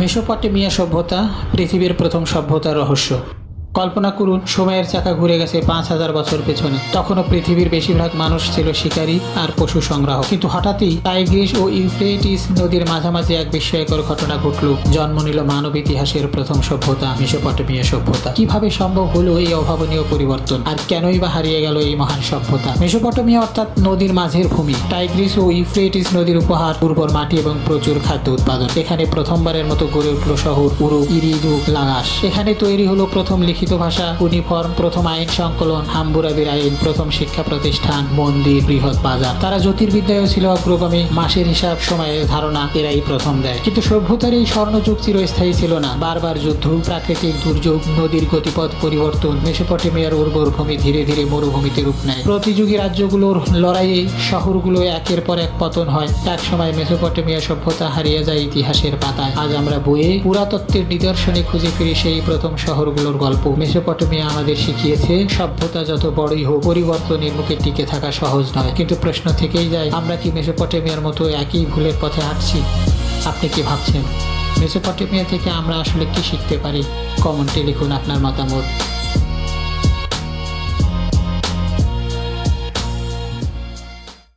Mesopotamia সভ্যতা পৃথিবীর প্রথম সভ্যতার রহস্য। কল্পনা করুন, সময়ের চাকা ঘুরে গেছে পাঁচ হাজার বছর পেছনে। তখনও পৃথিবীর বেশিরভাগ মানুষ ছিল শিকারী আর পশু সংগ্রাহক। কিন্তু হঠাৎই টাইগ্রিস ও ইউফ্রেটিস নদীর মাঝামাঝি এক বিস্ময়কর ঘটনা ঘটল। জন্ম নিল মানব ইতিহাসের প্রথম সভ্যতা, মেসোপটেমিয়া সভ্যতা। কীভাবে সম্ভব হলো এই অভাবনীয় পরিবর্তন? আর কেনই বা হারিয়ে গেল এই মহান সভ্যতা? মেসোপটেমিয়া অর্থাৎ নদীর মাঝের ভূমি। টাইগ্রিস ও ইউফ্রেটিস নদীর উপহার, উর্বর মাটি এবং প্রচুর খাদ্য উৎপাদন। এখানে প্রথমবারের মতো গড়ে উঠল শহর উরু, ইরিদু, লাগাস। এখানে তৈরি হলো প্রথম লিখিত ভাষা ইউনিফর্ম প্রথম আইন সংকলন, হাম্বুরাবির আইন, প্রথম শিক্ষা প্রতিষ্ঠান, মন্দির, বৃহৎ বাজার। তারা জ্যোতির্বিদ্যায় ছিল অগ্রগামী। মাসের হিসাব সময়ের ধারণা, এরাই প্রথম দেয়। কিন্তু সভ্যতার এই স্বর্ণযুগ চিরস্থায়ী ছিল না। বারবার যুদ্ধ, প্রাকৃতিক দুর্যোগ, নদীর গতিপথ পরিবর্তন, মেসোপটেমিয়ার উর্বর ভূমি ধীরে ধীরে মরুভূমিতে রূপ নেয়। প্রতিযোগী রাজ্যগুলোর লড়াইয়ে শহরগুলো একের পর এক পতন হয়। এক সময় মেসোপটেমিয়া সভ্যতা হারিয়ে যায় ইতিহাসের পাতায়। আজ আমরা বইয়ে পুরাতত্ত্বের নিদর্শনে খুঁজে ফিরি সেই প্রথম শহরগুলোর গল্প। মেসোপটেমিয়া আমাদের শিখিয়েছে, সভ্যতা যত বড়ই হোক, পরিবর্তনের মুখে টিকে থাকা সহজ নয়। কিন্তু প্রশ্ন থেকেই যায়, আমরা কি মেসোপটেমিয়ার মতো একই ভুলের পথে হাঁটছি? আপনি কি ভাবছেন? মেসোপটেমিয়া থেকে আমরা আসলে কি শিখতে পারি? কমেন্টে লিখুন আপনার মতামত।